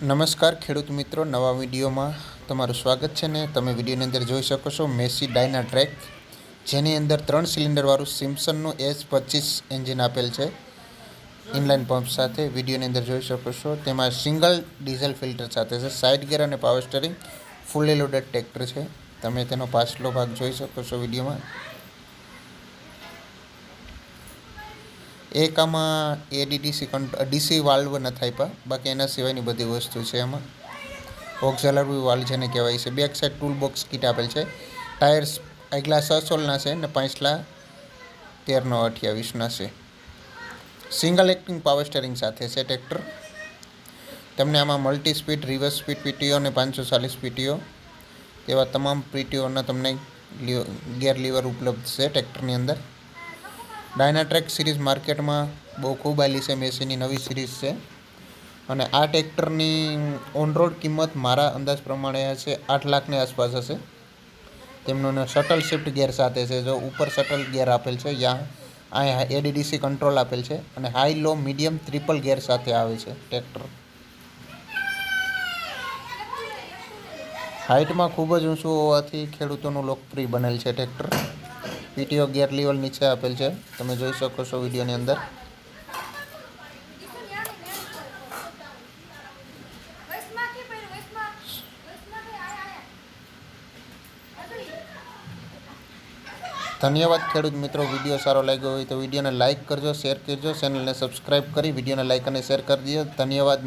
નમસ્કાર ખેડૂત મિત્રો, નવા વિડીયોમાં તમારું સ્વાગત છે ને તમે વિડીયોની અંદર જોઈ શકો છો મેસી ડાયના ટ્રેક જેની અંદર ત્રણ સિલિન્ડરવાળું સિમ્સનનું એસ પચીસ એન્જિન આપેલ છે. ઇનલાઇન પંપ સાથે વિડીયોની અંદર જોઈ શકો છો. તેમાં સિંગલ ડીઝલ ફિલ્ટર સાથે છે સાઇડ ગેર અને power steering, fully loaded tractor છે. તમે તેનો પાછલો ભાગ જોઈ શકો છો વિડીયોમાં. એક આમાં એડીડીસી ડીસી વાલ્વ નથી આપ્યા. બાકી એના સિવાયની બધી વસ્તુ છે એમાં. ઓક્ઝલરી વાલ્વ જેને કહેવાય છે. Back side tool box kit આપેલ છે. ટાયર્સ આગલા છ સોલના છે ને પાંચલા તેરનો અઠ્યાવીસના છે. સિંગલ એક્ટિંગ પાવર સ્ટેરિંગ સાથે છે ટ્રેક્ટર તમને આમાં multi speed reverse speed PTO અને પાંચસો ચાલીસ પીટીઓ તેવા તમામ પીટીઓના તમને ગેર લીવર ઉપલબ્ધ છે ટ્રેક્ટરની અંદર. ડાયનાટ્રેક સિરીઝ માર્કેટમાં બહુ ખૂબ આવેલી છે મેસીની નવી સિરીઝ છે. અને આ ટ્રેક્ટરની ઓનરોડ કિંમત મારા અંદાજ પ્રમાણે હશે આઠ લાખની આસપાસ હશે. તેમનું શટલ શિફ્ટ ગેર સાથે છે, જો ઉપર શટલ ગેર આપેલ છે, યા અહીંયા એડીડીસી કંટ્રોલ આપેલ છે, અને high low medium triple gear સાથે આવે છે ટ્રેક્ટર હાઇટમાં ખૂબ જ ઊંચું હોવાથી ખેડૂતોનું લોકપ્રિય બનેલ છે ટ્રેક્ટર પીટીઓ ગેર લેવલ નીચે આપેલ છે. તમે જોઈ શકો છો વિડીયોની અંદર. ધન્યવાદ, ખેડૂત મિત્રો. વીડિયો સારો લાગ્યો હોય તો વિડીયોને લાઇક કરજો, શેર કરજો. ચેનલને સબસ્ક્રાઇબ કરી, વિડીયોને લાઇક અને શેર કરી દો. ધન્યવાદ